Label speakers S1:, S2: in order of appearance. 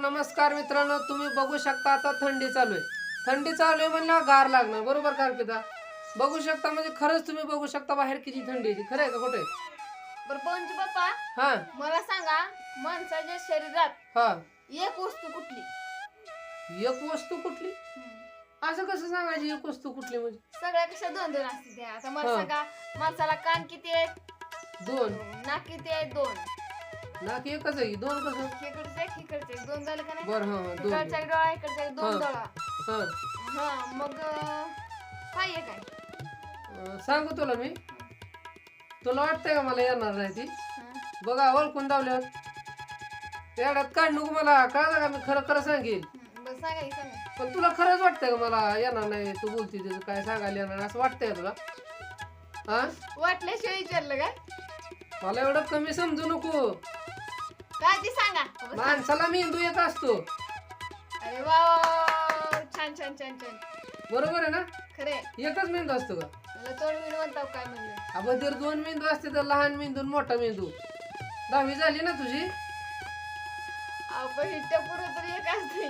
S1: नमस्कार मित्रांनो तुम्ही बघू शकता आता थंडी चालू आहे. थंडी चालू आहे म्हणलं गार लागणार बरोबर का अर्पिता? बघू शकता म्हणजे खरंच तुम्ही बघू शकता बाहेर किती थंडी आहे. खरं आहे का? आहे?
S2: बरं पंच बाप्पा
S1: हा.
S2: मला सांगा माणसाच्या शरीरात
S1: हा.
S2: एक वस्तू कुठली?
S1: एक वस्तू कुठली? असं कसं सांगायची एक वस्तू कुठली म्हणजे?
S2: सगळ्या कशा दोन दोन असते त्या. आता मला
S1: हा.
S2: सांगा माणसाला कान किती आहेत?
S1: दोन.
S2: नाक किती आहेत दोन.
S1: नाक एकच आहे दोन कसं?
S2: एक. दोन झाले का नाही?
S1: बर हा हा, दोन.
S2: इकडचा एक डोळा इकडचा एक दोन
S1: हा.
S2: डोळा
S1: हा.
S2: हा मग अं, काय आहे. काय
S1: अं, सांगू तुला मी. तुला वाटतंय का मला येणार नाही ती?
S2: हा.
S1: बघा ओळखून दावल्यावर तेवढ्यात काढ नको मला कळलं का? मी खरं खरं सांगेल.
S2: बरं सांगा की सांगा.
S1: पण तुला खरंच वाटतंय का मला येणार नाही? तू बोलती त्याचं काय सांगायला येणार नाही? असं वाटतंय का तुला? हा?
S2: वाटल्याशिवाय विचारलं काय
S1: मला एवढं कमी समजू नको.
S2: काय ते सांगा.
S1: माणसाला मेंदू येत असतो.
S2: अरे वा छान छान छान छान.
S1: बरोबर आहे ना?
S2: खरे
S1: एकच मेंदू असतो का?
S2: मला तोंड काय म्हणलं.
S1: आपण जर दोन मेंदू असते तर लहान मेंदू आणि मोठा मेंदू. दहावी झाली ना तुझी?
S2: आपण हिट्ट पुरं तर एक असते